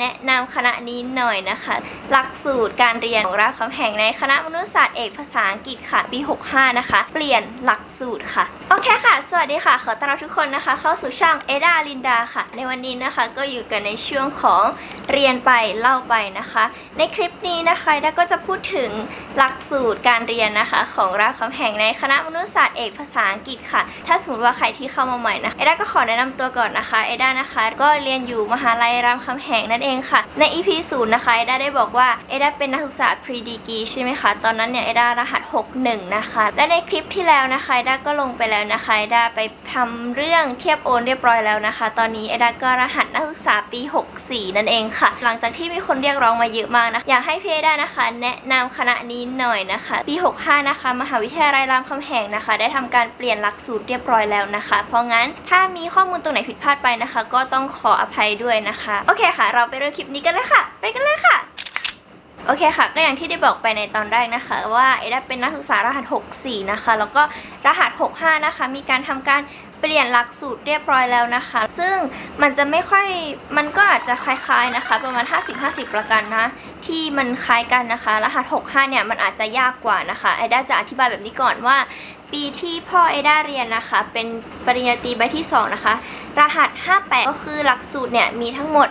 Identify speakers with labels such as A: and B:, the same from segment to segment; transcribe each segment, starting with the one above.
A: แนะนำคณะนี้หน่อยนะคะ หลักสูตรการเรียนของรามคำแหงในคณะมนุษยศาสตร์เอกภาษาอังกฤษค่ะปี 65 นะคะ เปลี่ยนหลักสูตรค่ะ โอเคค่ะ สวัสดีค่ะ ขอต้อนรับทุกคนนะคะ เข้าสู่ช่องเอดาลินดาค่ะ ในวันนี้นะคะก็อยู่กันในช่วงของเรียนไปเล่าไปนะคะ ในคลิปนี้นะคะดาก็จะพูดถึงหลักสูตรการเรียนนะคะ ของรามคำแหงในคณะมนุษยศาสตร์เอกภาษาอังกฤษค่ะ ถ้าสมมติว่าใครที่เข้ามาใหม่นะเอดาก็ขอแนะนำตัวก่อนนะคะเอดานะคะ ก็เรียนอยู่มหาลัยรามคำแหงนั่นเองค่ะ ใน EP ศูนย์นะคะเอดาได้บอกว่าเอดาเป็นนักศึกษา pre degree ใช่ไหมคะ ตอนนั้นเนี่ยเอดารหัส 61 นะคะ และในคลิปที่แล้วนะคะเอดาก็ลงไปแล้วนะคะเอดาไปทำเรื่องเทียบโอนเรียบร้อยแล้วนะคะ ตอนนี้เอดาก็รหัสนักศึกษาปี 64 นั่นเองค่ะ หลังจากที่มีคนเรียกร้องมาเยอะมากนะอยากให้พี่เอดานะคะ แนะนำคณะนี้หน่อยนะคะ ปี 65 นะคะ มหาวิทยาลัยรามคำแหงนะคะ ได้ทำการเปลี่ยนหลักสูตรเรียบร้อยแล้วนะคะ เพราะงั้นถ้ามีข้อมูลตรงไหนผิดพลาดไปนะคะ ก็ต้องขออภัยด้วยนะคะ โอเคค่ะ เราไปเริ่มคลิปนี้กันเลยค่ะ ไปกันเลยค่ะ โอเคค่ะ ก็อย่างที่ได้บอกไปในตอนแรกนะคะ ว่าเอดาเป็นนักศึกษารหัส 64 นะคะ แล้วก็รหัส 65 นะคะ มีการทำการเปลี่ยนหลักสูตรเรียบร้อยแล้วนะคะ ซึ่งมันจะไม่ค่อย มันก็อาจจะคล้ายๆนะคะ ประมาณ 50-50 ประกันนะ ที่มันคล้ายกันนะคะ รหัส 65 เนี่ย มันอาจจะยากกว่านะคะไอด้าจะอธิบายแบบนี้ก่อนว่า ปีที่พ่อเอด้าเรียนนะคะ เป็นปริญญาตรีใบที่ 2 นะคะ รหัส 58 ก็คือหลักสูตรเนี่ยมีทั้งหมด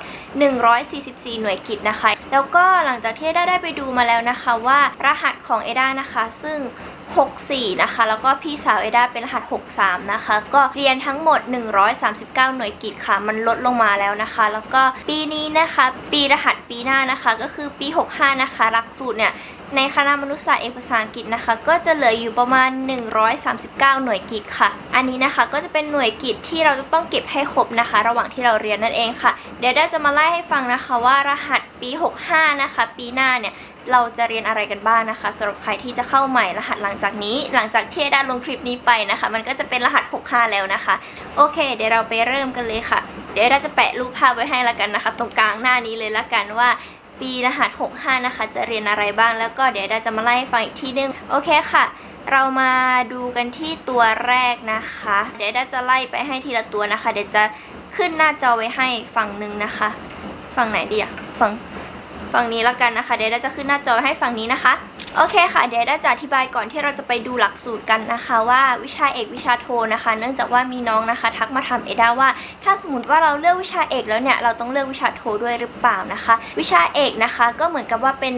A: 144 หน่วยกิตนะคะ แล้วก็หลังจากที่เอด้าได้ไปดูมาแล้วนะคะว่ารหัสของเอด้านะคะ ซึ่ง 64 นะคะ แล้วก็พี่สาวเอด้าเป็นรหัส 63 นะคะ ก็เรียนทั้งหมด 139 หน่วยกิตค่ะ มันลดลงมาแล้วนะคะ แล้วก็ปีนี้นะคะ ปีรหัสปีหน้านะคะ ก็คือปี 65 นะคะหลักสูตรเนี่ย ในคณะมนุษยศาสตร์เอกภาษาอังกฤษนะคะ ก็จะเหลืออยู่ประมาณ 139 หน่วยกิตค่ะ อันนี้นะคะก็จะเป็นหน่วยกิตที่เราจะต้องเก็บให้ครบนะคะ ระหว่างที่เราเรียนนั่นเองค่ะ เดี๋ยวได้จะมาไล่ให้ฟังนะคะว่ารหัสปี 65 นะคะ ปีหน้าเนี่ยเราจะเรียนอะไรกันบ้างนะคะสำหรับใครที่จะเข้าใหม่รหัสหลังจากนี้ หลังจากที่ได้ลงคลิปนี้ไปนะคะ มันก็จะเป็นรหัส 65 แล้วนะคะ โอเค เดี๋ยวเราไปเริ่มกันเลยค่ะ เดี๋ยวเราจะแปะรูปภาพไว้ให้ละกันนะคะ ตรงกลางหน้านี้เลยละกันว่า ปีรหัส 65 นะคะ จะเรียนอะไรบ้างแล้วก็เดี๋ยวดาจะมาไล่ฟังอีกทีนึง โอเคค่ะ เรามาดูกันที่ตัวแรกนะคะ เดี๋ยวดาจะไล่ไปให้ทีละตัวนะคะ เดี๋ยวจะขึ้นหน้าจอไว้ให้ฝั่งหนึ่งนะคะ ฝั่งไหนดีอะฝั่งฝั่งนี้แล้วกันนะคะ เดี๋ยวดาจะขึ้นหน้าจอให้ฝั่งนี้นะคะ โอเคค่ะ เดี๋ยวเราจะอธิบายก่อนที่เราจะไปดูหลักสูตรกันนะคะว่าวิชาเอกวิชาโทนะคะ เนื่องจากว่ามีน้องนะคะ ทักมาถามเอดาว่า ถ้าสมมติว่าเราเลือกวิชาเอกแล้วเนี่ยเราต้องเลือกวิชาโทด้วยหรือเปล่านะคะ วิชาเอกนะคะก็เหมือนกับว่าเป็น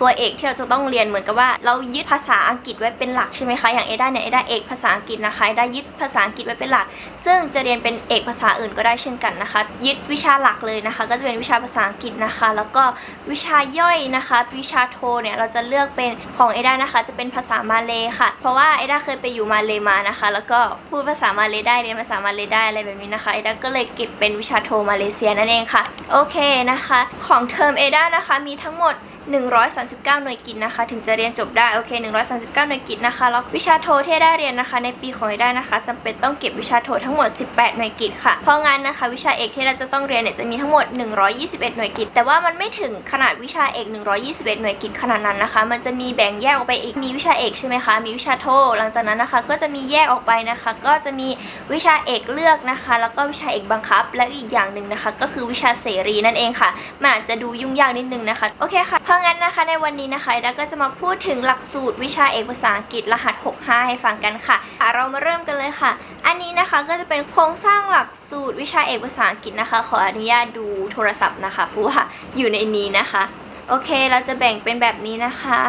A: ตัวเอกที่เราจะต้องเรียนเหมือนกับว่าเรายึดภาษาอังกฤษไว้เป็นหลักใช่ไหมคะอย่างเอดาเนี่ยเอดาเอกภาษาอังกฤษนะคะเอดายึดภาษาอังกฤษไว้เป็นหลัก ซึ่งจะเรียนเป็นเอกภาษาอื่นก็ได้เช่นกันนะคะ ยึดวิชาหลักเลยนะคะ ก็จะเป็นวิชาภาษาอังกฤษนะคะ แล้วก็วิชาย่อยนะคะ วิชาโทเนี่ยเราจะเลือกเป็นของเอดานะคะจะเป็นภาษามาเลยค่ะ เพราะว่าเอดาเคยไปอยู่มาเลยมานะคะ แล้วก็พูดภาษามาเลยได้เรียนภาษามาเลยได้อะไรแบบนี้นะคะเอดาก็เลยเก็บเป็นวิชาโทมาเลเซียนั่นเองค่ะ โอเคนะคะ ของเทอมเอดานะคะมีทั้งหมด 139 หน่วยกิตนะคะ ถึงจะเรียนจบได้โอเค 139 หน่วยกิตนะคะแล้ววิชาโทที่ได้เรียนนะคะ ในปีของได้นะคะจำเป็นต้องเก็บวิชาโททั้งหมด 18 หน่วยกิตค่ะ เพราะงั้นนะคะ วิชาเอกที่เราจะต้องเรียนเนี่ยจะมีทั้งหมด 121 หน่วยกิตแต่ว่ามันไม่ถึงขนาดวิชาเอก 121 หน่วยกิตขนาดนั้นนะคะ มันจะมีแบ่งแยกออกไปอีกมีวิชาเอกใช่ไหมคะมีวิชาโทหลังจากนั้นนะคะ ก็จะมีแยกออกไปนะคะ ก็จะมีวิชาเอกเลือกนะคะ แล้วก็วิชาเอกบังคับ และอีกอย่างหนึ่งนะคะ ก็คือวิชาเสรีนั่นเองค่ะมันอาจจะดูยุ่งยากนิดนึงนะคะโอเคค่ะเพราะงั้นนะคะในวันนี้นะคะเราก็จะมาพูดถึงหลักสูตรวิชาเอกภาษาอังกฤษรหัส 65 ให้ฟังกันค่ะอะเรามาเริ่มกันเลยค่ะ อันนี้นะคะก็จะเป็นโครงสร้างหลักสูตรวิชาเอกภาษาอังกฤษนะคะ ขออนุญาตดูโทรศัพท์นะคะเพราะว่าอยู่ในนี้นะคะ โอเคเราจะแบ่งเป็นแบบนี้นะคะ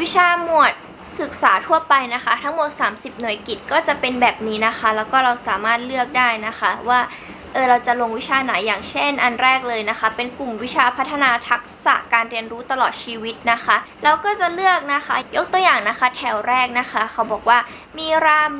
A: วิชาหมวดศึกษาทั่วไปนะคะ ทั้งหมด 30 หน่วยกิตก็จะเป็นแบบนี้นะคะ แล้วก็เราสามารถเลือกได้นะคะว่า เออเราจะลงวิชาไหนอย่างเช่น อันแรกเลยนะคะ เป็นกลุ่มวิชาพัฒนาทักษะการเรียนรู้ตลอดชีวิตนะคะ เราก็จะเลือกนะคะ ยกตัวอย่างนะคะ แถวแรกนะคะ เขาบอกว่ามีราม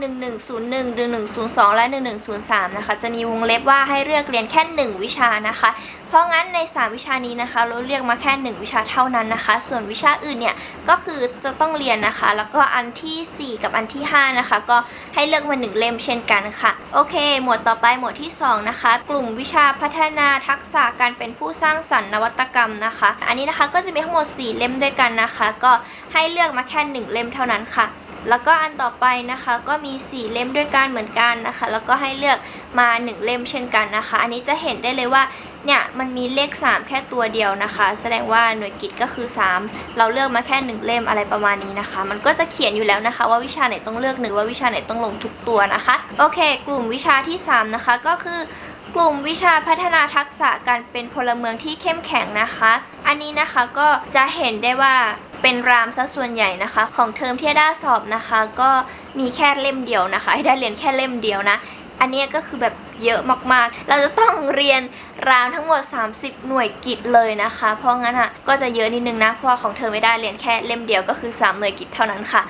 A: 1101 1102 และ 1103 นะคะ จะมีวงเล็บว่าให้เลือกเรียนแค่ 1 วิชานะคะ เพราะงั้นใน 3 วิชานี้นะคะ เราเรียกมาแค่ 1 วิชาเท่านั้นนะคะ ส่วนวิชาอื่นเนี่ย ก็คือจะต้องเรียนนะคะ แล้วก็อันทีสี่ 4 กับอันที่ 5 นะคะ ก็ให้เลือกมา 1 เล่มเช่นกันค่ะ โอเค หมวดต่อไปหมวดที่ 2 นะคะ กลุ่มวิชาพัฒนาทักษะการเป็นผู้สร้างสรรค์นวัตกรรมนะคะ อันนี้นะคะก็จะมีทั้งหมด 4 เล่มด้วยกันนะคะ ก็ให้เลือกมาแค่ 1 เล่มเท่านั้นค่ะ แล้วก็อันต่อไปนะคะก็มี 4 เล่มด้วยกันเหมือนกันนะคะ แล้วก็ให้เลือกมา 1 เล่มเช่นกันนะคะ อันนี้จะเห็นได้เลยว่าเนี่ยมันมีเลข 3 แค่ตัวเดียวนะคะ แสดงว่าหน่วยกิตก็คือ 3 เราเลือกมาแค่ 1 เล่มอะไรประมาณนี้นะคะ มันก็จะเขียนอยู่แล้วนะคะ ว่าวิชาไหนต้องเลือกหนึ่งว่าวิชาไหนต้องลงทุกตัวนะคะ โอเค กลุ่มวิชาที่ 3 นะคะก็คือกลุ่มวิชาพัฒนาทักษะการเป็นพลเมืองที่เข้มแข็งนะคะ อันนี้นะคะก็จะเห็นได้ว่า เป็นรามซะส่วนใหญ่นะคะ ของเทอมที่ได้สอบนะคะ ก็มีแค่เล่มเดียวนะคะให้ได้เรียนแค่เล่มเดียวนะ อันนี้ก็คือแบบเยอะมากๆ เราจะต้องเรียนรามทั้งหมด 30 หน่วยกิตเลยนะคะ เพราะงั้นอะก็จะเยอะนิดนึงนะเพราะว่าของเธอไม่ได้เรียนแค่เล่มเดียวก็คือ 3 หน่วยกิตเท่านั้นค่ะ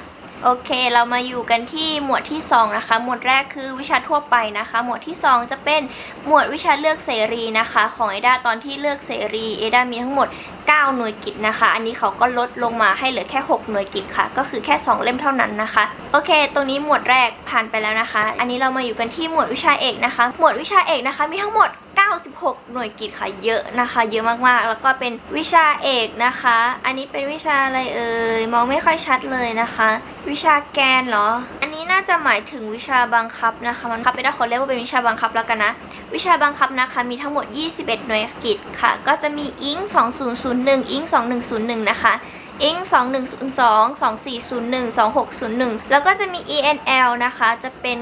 A: โอเค เรามาอยู่กันที่หมวดที่ 2 นะคะ หมวดแรกคือวิชาทั่วไปนะคะ หมวดที่ 2 จะเป็นหมวดวิชาเลือกเสรีนะคะ ของเอดาตอนที่เลือกเสรีเอดามีทั้งหมด 9 หน่วยกิตนะคะ อันนี้เขาก็ลดลงมาให้เหลือแค่ 6 หน่วยกิตค่ะ ก็คือแค่ 2 เล่มเท่านั้นนะคะ โอเค ตรงนี้หมวดแรกผ่านไปแล้วนะคะ อันนี้เรามาอยู่กันที่หมวดวิชาเอกนะคะ หมวดวิชาเอกนะคะ มีทั้งหมด 96 หน่วยกิตค่ะเยอะนะคะ เยอะมากๆ แล้วก็เป็นวิชาเอกนะคะ อันนี้เป็นวิชาอะไรเอ่ยมองไม่ค่อยชัดเลยนะคะ วิชาแกนเหรอ อันนี้น่าจะหมายถึงวิชาบังคับนะคะ มันคับไปได้คนเรียกว่าเป็นวิชาบังคับแล้วกันนะวิชาบังคับนะคะมีทั้งหมด 21 หน่วยกิตค่ะ ก็จะมีอิง2001 อิง2101 นะคะอิง2102 2401 2601 แล้วก็จะมี ENL นะคะ จะเป็น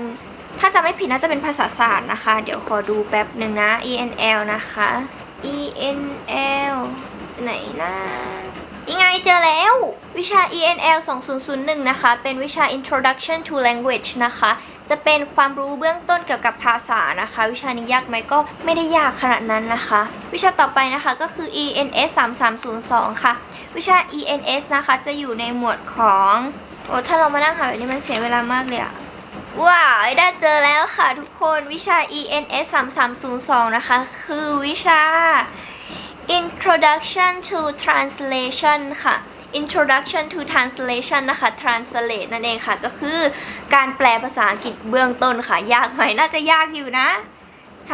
A: ถ้าจะไม่ผิดน่าจะเป็นภาษาศาสตร์นะคะ เดี๋ยวขอดูแป๊บหนึ่งนะ ENL นะคะ ENL ไหนนะยังไงเจอแล้ว วิชา ENL 2001 นะคะ เป็นวิชา Introduction to Language นะคะ จะเป็นความรู้เบื้องต้นเกี่ยวกับภาษานะคะ วิชานี้ยากไหมก็ไม่ได้ยากขนาดนั้นนะคะ วิชาต่อไปนะคะก็คือ ENS 3302 ค่ะ วิชา ENS นะคะจะอยู่ในหมวดของ โอ้ถ้าเรามานั่งหาแบบนี้มันเสียเวลามากเลยอะ ว้าวได้เจอแล้วค่ะทุกคนวิชา ENS 3302 นะคะ คือวิชา Introduction to Translation ค่ะ Introduction to Translation นะคะ Translate นั่นเองค่ะ ก็คือการแปลภาษาอังกฤษเบื้องต้นค่ะ ยากไหมน่าจะยากอยู่นะ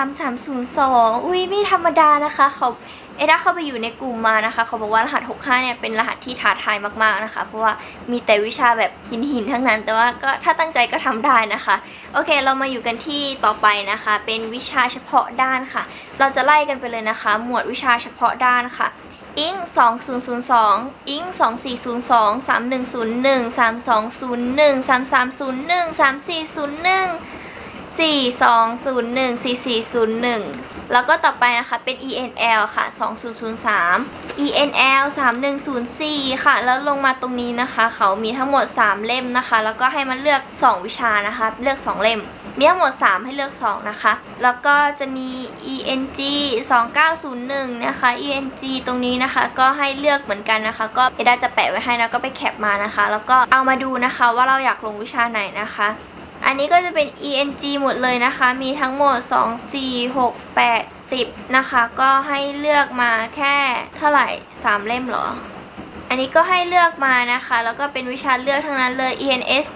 A: 3302 อุ้ยไม่ธรรมดานะคะเขา เอด้าเข้าไปอยู่ในกลุ่มมานะคะ เขาบอกว่ารหัส 65 เนี่ยเป็นรหัสที่ท้าทายมากๆนะคะ เพราะว่ามีแต่วิชาแบบหินหินๆทั้งนั้น แต่ว่าก็ถ้าตั้งใจก็ทำได้นะคะ โอเค เรามาอยู่กันที่ต่อไปนะคะ เป็นวิชาเฉพาะด้านค่ะ เราจะไล่กันไปเลยนะคะ หมวดวิชาเฉพาะด้านค่ะอิง2002 อิง2402 3101 3201 3301 3401 4201 4401 แล้วก็ต่อไปนะคะเป็น ENL ค่ะ2003 ENL 3104 ค่ะ แล้วลงมาตรงนี้นะคะ เขามีทั้งหมด 3 เล่มนะคะ แล้วก็ให้มันเลือก 2 วิชานะคะ เลือก 2 เล่ม มีทั้งหมด 3 ให้เลือก 2 นะคะ แล้วก็จะมี ENG 2901 นะคะ ENG ตรงนี้นะคะ ก็ให้เลือกเหมือนกันนะคะ ก็เอดาจะแปะไว้ให้นะก็ไปแคปมานะคะ แล้วก็เอามาดูนะคะว่าเราอยากลงวิชาไหนนะคะ อันนี้ก็จะเป็น ENG หมดเลยนะคะ มีทั้งหมด 2 4 6 8 10 นะคะ ก็ให้เลือกมาแค่เท่าไหร่ 3 เล่มเหรอ อันนี้ก็ให้เลือกมานะคะ แล้วก็เป็นวิชาเลือกทั้งนั้นเลย ENS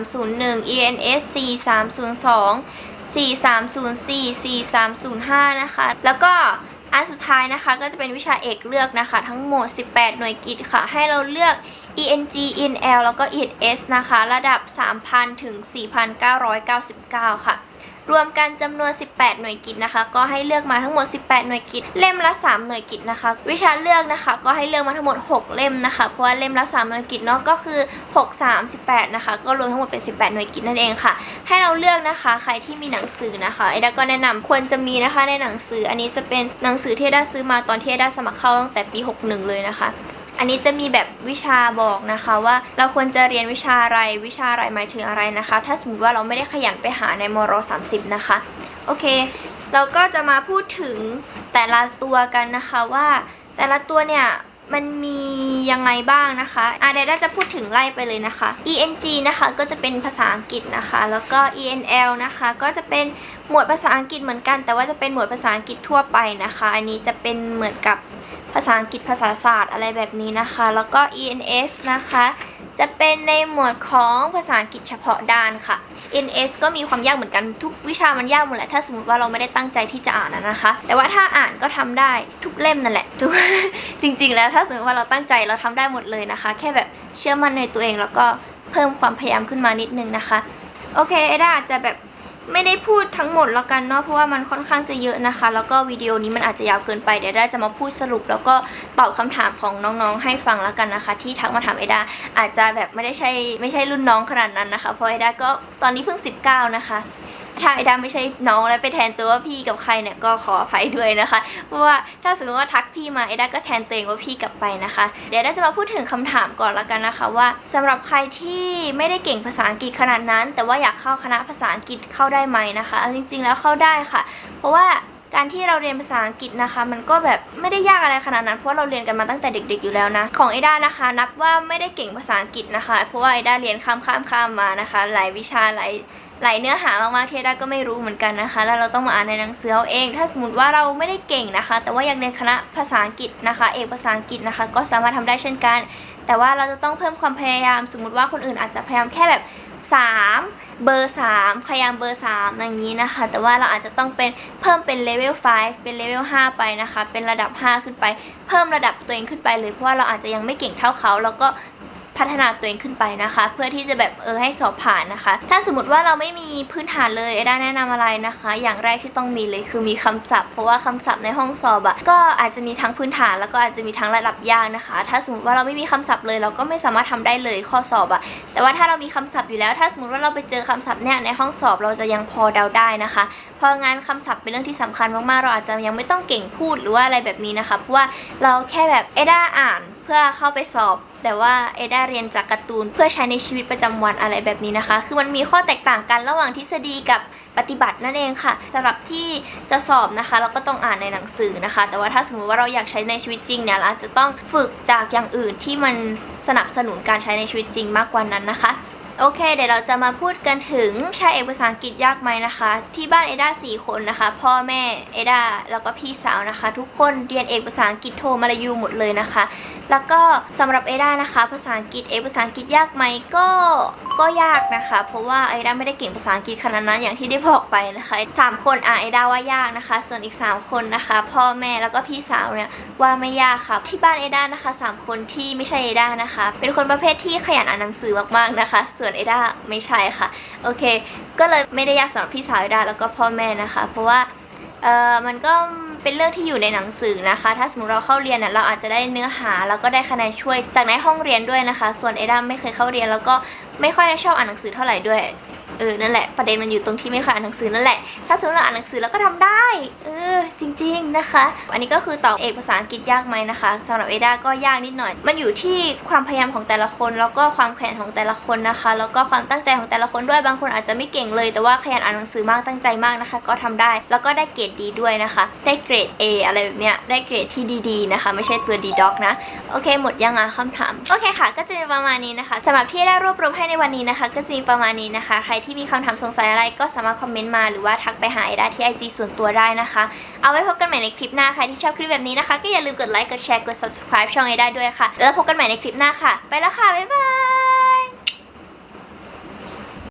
A: 4301 ENS 4302 4304 4305 นะคะ แล้วก็อันสุดท้ายนะคะก็จะเป็นวิชาเอกเลือกนะคะ ทั้งหมด 18 หน่วยกิตค่ะ ให้เราเลือก ENG ENL แล้วก็ ENS นะคะ ระดับ 3,000 ถึง 4,999 ค่ะ รวมกันจำนวน 18 หน่วยกิตนะคะ ก็ให้เลือกมาทั้งหมด 18 หน่วยกิตเล่มละ 3 หน่วยกิตนะคะ วิชาเลือกนะคะ ก็ให้เลือกมาทั้งหมด 6 เล่มนะคะ เพราะว่าเล่มละ 3 หน่วยกิตเนาะ ก็คือ 6 3 18 นะคะ ก็รวมทั้งหมดเป็น 18 หน่วยกิตนั่นเองค่ะ ให้เราเลือกนะคะ ใครที่มีหนังสือนะคะไอดาก็แนะนำควรจะมีนะคะในหนังสือ อันนี้จะเป็นหนังสือที่ไอดาซื้อมาตอนที่ไอดาสมัครเข้าตั้งแต่ปี 61 เลยนะคะ อันนี้จะมีแบบวิชาบอกนะคะว่าเราควรจะเรียนวิชาอะไรวิชาอะไรหมายถึงอะไรนะคะ ถ้าสมมติว่าเราไม่ได้ขยันไปหาในมร30 นะคะ โอเค เราก็จะมาพูดถึงแต่ละตัวกันนะคะว่า แต่ละตัวเนี่ยมันมียังไงบ้างนะคะอะเดี๋ยวเราจะพูดถึงไล่ไปเลยนะคะ ENG นะคะก็จะเป็นภาษาอังกฤษนะคะ แล้วก็ ENL นะคะก็จะเป็นหมวดภาษาอังกฤษเหมือนกัน แต่ว่าจะเป็นหมวดภาษาอังกฤษทั่วไปนะคะ อันนี้จะเป็นเหมือนกับ ภาษาอังกฤษภาษาศาสตร์อะไรแบบนี้นะคะ แล้วก็ ENS นะคะ จะเป็นในหมวดของภาษาอังกฤษเฉพาะด้านค่ะ ENS ก็มีความยากเหมือนกันทุกวิชามันยากหมดแหละถ้าสมมติว่าเราไม่ได้ตั้งใจที่จะอ่านนะคะ แต่ว่าถ้าอ่านก็ทำได้ทุกเล่มนั่นแหละทุกจริง ๆ แล้วถ้าสมมติว่าเราตั้งใจเราทำได้หมดเลยนะคะ แค่แบบเชื่อมั่นในตัวเองแล้วก็เพิ่มความพยายามขึ้นมานิดนึงนะคะ โอเคเอด้าจะแบบ ไม่ได้พูดทั้งหมดแล้วกันเนาะเพราะว่ามันค่อนข้างจะเยอะนะคะ แล้วก็วิดีโอนี้มันอาจจะยาวเกินไปเดี๋ยวได้จะมาพูดสรุป แล้วก็ตอบคำถามของน้องๆ ให้ฟังแล้วกันนะคะ ที่ทักมาถามเอดาอาจจะแบบไม่ได้ใช่ไม่ใช่รุ่นน้องขนาดนั้นนะคะเพราะเอดาก็ตอนนี้เพิ่ง 19 นะคะ ถ้าเอดาไม่ใช่น้องแล้วไปแทนตัวว่าพี่กับใครเนี่ยก็ขออภัยด้วยนะคะ เพราะว่าถ้าสมมติว่าทักพี่มาเอดาก็แทนตัวเองว่าพี่กลับไปนะคะ เดี๋ยวเอดาจะมาพูดถึงคำถามก่อนละกันนะคะว่าสำหรับใครที่ไม่ได้เก่งภาษาอังกฤษขนาดนั้น แต่ว่าอยากเข้าคณะภาษาอังกฤษเข้าได้ไหมนะคะเอาจริง ๆ แล้วเข้าได้ค่ะ เพราะว่าการที่เราเรียนภาษาอังกฤษนะคะ มันก็แบบไม่ได้ยากอะไรขนาดนั้นเพราะเราเรียนกันมาตั้งแต่เด็ก ๆ อยู่แล้วนะ ของเอดานะคะ นับว่าไม่ได้เก่งภาษาอังกฤษนะคะ เพราะว่าเอดาเรียนข้ามข้ามข้ามมานะคะ หลายวิชาหลาย หลายเนื้อหามากๆเทด้ก็ไม่รู้เหมือนกันนะคะ แล้วเราต้องมาอ่านในหนังสือเอาเอง ถ้าสมมติว่าเราไม่ได้เก่งนะคะ แต่ว่าอยากเรียนคณะภาษาอังกฤษนะคะ เอกภาษาอังกฤษนะคะ ก็สามารถทำได้เช่นกัน แต่ว่าเราจะต้องเพิ่มความพยายาม สมมติว่าคนอื่นอาจจะพยายามแค่แบบ 3 เบอร์ 3 พยายามเบอร์ 3 อย่างนี้นะคะ แต่ว่าเราอาจจะต้องเป็นเพิ่มเป็นเลเวล 5 เป็นเลเวล 5 ไปนะคะ เป็นระดับ 5 ขึ้นไป เพิ่มระดับตัวเองขึ้นไปเลย เพราะว่าเราอาจจะยังไม่เก่งเท่าเขา แล้วก็ พัฒนาตัวเองขึ้นไปนะคะ เพื่อที่จะแบบเออให้สอบผ่านนะคะ ถ้าสมมติว่าเราไม่มีพื้นฐานเลยเอด้แนะนำอะไรนะคะ อย่างแรกที่ต้องมีเลยคือมีคำศัพท์ เพราะว่าคำศัพท์ในห้องสอบอะก็อาจจะมีทั้งพื้นฐานแล้วก็อาจจะมีทั้งระดับยากนะคะ ถ้าสมมติว่าเราไม่มีคำศัพท์เลย เราก็ไม่สามารถทำได้เลยข้อสอบอะแต่ว่าถ้าเรามีคำศัพท์อยู่แล้ว ถ้าสมมติว่าเราไปเจอคำศัพท์เนี่ยในห้องสอบเราจะยังพอเดาได้นะคะ พราะงานคำศัพท์เป็นเรื่องที่สำคัญมากๆ เราอาจจะยังไม่ต้องเก่งพูดหรือว่าอะไรแบบนี้นะคะ เพราะว่าเราแค่แบบเอด้าอ่านเพื่อเข้าไปสอบ แต่ว่าเอด้าเรียนจากการ์ตูน เพื่อใช้ในชีวิตประจำวันอะไรแบบนี้นะคะ คือมันมีข้อแตกต่างกันระหว่างทฤษฎีกับปฏิบัตินั่นเองค่ะสำหรับที่จะสอบนะคะ เราก็ต้องอ่านในหนังสือนะคะ แต่ว่าถ้าสมมติว่าเราอยากใช้ในชีวิตจริงเนี่ยเราอาจจะต้องฝึกจากอย่างอื่นที่มันสนับสนุนการใช้ในชีวิตจริงมากกว่านั้นนะคะ โอเค เดี๋ยวเราจะมาพูดกันถึงใช้เอกภาษาอังกฤษยากไหมนะคะ ที่บ้านเอด้าสี่คนนะคะ พ่อแม่เอด้าแล้วก็พี่สาวนะคะ ทุกคนเรียนเอกภาษาอังกฤษโทมาลายูหมดเลยนะคะแล้วก็สำหรับเอด้านะคะ ภาษาอังกฤษเอภาษาอังกฤษยากไหมก็ก็ยากนะคะ เพราะว่าเอด้าไม่ได้เก่งภาษาอังกฤษขนาดนั้นอย่างที่ได้บอกไปนะคะสามคนอะเอด้าว่ายากนะคะ ส่วนอีกสามคนนะคะ พ่อแม่แล้วก็พี่สาวเนี่ยว่าไม่ยากค่ะที่บ้านเอด้านะคะสามคนที่ไม่ใช่เอด้านะคะ เป็นคนประเภทที่ขยันอ่านหนังสือมากๆนะคะ ส่วนเอด้าไม่ใช่ค่ะโอเค ก็เลยไม่ได้ยากสำหรับพี่สาวเอด้าแล้วก็พ่อแม่นะคะ เพราะว่าเออมันก็ เป็นเรื่องที่อยู่ในหนังสือนะคะ ถ้าสมมติเราเข้าเรียนน่ะเราอาจจะได้เนื้อหา แล้วก็ได้คะแนนช่วยจากในห้องเรียนด้วยนะคะ ส่วนเอด้าไม่เคยเข้าเรียนแล้วก็ไม่ค่อยชอบอ่านหนังสือเท่าไหร่ด้วย เออนั่นแหละประเด็นมันอยู่ตรงที่ไม่ค่อยอ่านหนังสือนั่นแหละ ถ้าสมมติเราอ่านหนังสือเราก็ทำได้ เออจริง ๆนะคะ อันนี้ก็คือตอบเอกภาษาอังกฤษยากไหมนะคะสำหรับเอดาก็ยากนิดหน่อย มันอยู่ที่ความพยายามของแต่ละคน แล้วก็ความขยันของแต่ละคนนะคะ แล้วก็ความตั้งใจของแต่ละคนด้วยบางคนอาจจะไม่เก่งเลย แต่ว่าขยันอ่านหนังสือมากตั้งใจมากนะคะ ก็ทำได้ แล้วก็ได้เกรดดีด้วยนะคะ ได้เกรด A อะไรแบบเนี้ยได้เกรดที่ดีๆนะคะ ไม่ใช่ตัวดีด็อกนะโอเค หมดยังอะคำถามโอเคค่ะ ก็จะมีประมาณนี้นะคะสำหรับที่ได้รวบรวมให้ในวันนี้นะคะ ก็จะมีประมาณนี้นะคะใครที่มีคำถามสงสัยอะไรก็สามารถคอมเมนต์มาหรือว่าทักไปหาไอด้าที่ IG ส่วนตัวได้นะคะ เอาไว้พบกันใหม่ในคลิปหน้าค่ะที่ชอบคลิปแบบนี้นะคะ ก็อย่าลืมกดไลค์กดแชร์กด subscribe ช่องไอด้าด้วยค่ะ แล้วพบกันใหม่ในคลิปหน้าค่ะ ไปแล้วค่ะบ๊ายบาย